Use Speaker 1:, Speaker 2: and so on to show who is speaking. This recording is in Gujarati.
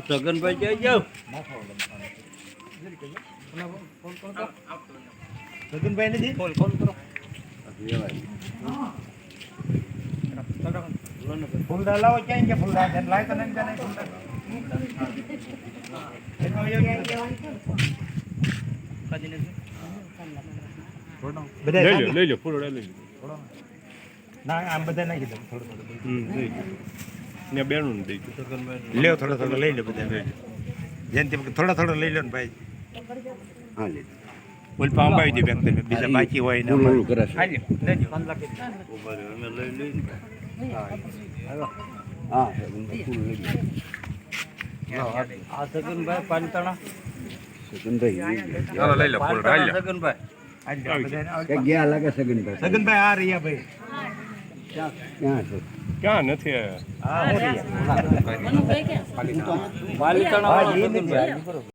Speaker 1: સગનભાઈ જઈ જાવ
Speaker 2: સગનભાઈ નથી? ફૂલદાર લાવો ક્યાં કે ફૂલદાર? છે લાય તો નહીં
Speaker 3: લઈ લો? લઈ લો ફૂલોડા લઈ લો
Speaker 2: ના આમ બધા નાખી દઉં થોડું થોડું.
Speaker 3: લઈ લો ને બેનું દઈ
Speaker 2: લ્યો થોડો થોડો લઈ લો બધા. લઈ તે જેનથી થોડા થોડા લઈ લો ને ભાઈ.
Speaker 4: હા લે.
Speaker 2: બોલ પામ ભાઈ દે બેંક તમે બીજા બાકી હોય ને
Speaker 4: ફૂલ ઓલું કરે છે.
Speaker 2: હાલી લેજો
Speaker 4: હા ફૂલ લઈ ગયો
Speaker 1: આ સગનભાઈ પાંચતાણા
Speaker 4: સગનભાઈ
Speaker 3: ચાલો લઈ લો
Speaker 2: લો,
Speaker 4: ગયા લાગે સગનભાઈ
Speaker 2: સગનભાઈ આ રહ્યા ભાઈ.
Speaker 4: ક્યાં છે
Speaker 3: ક્યાં નથી આવ્યા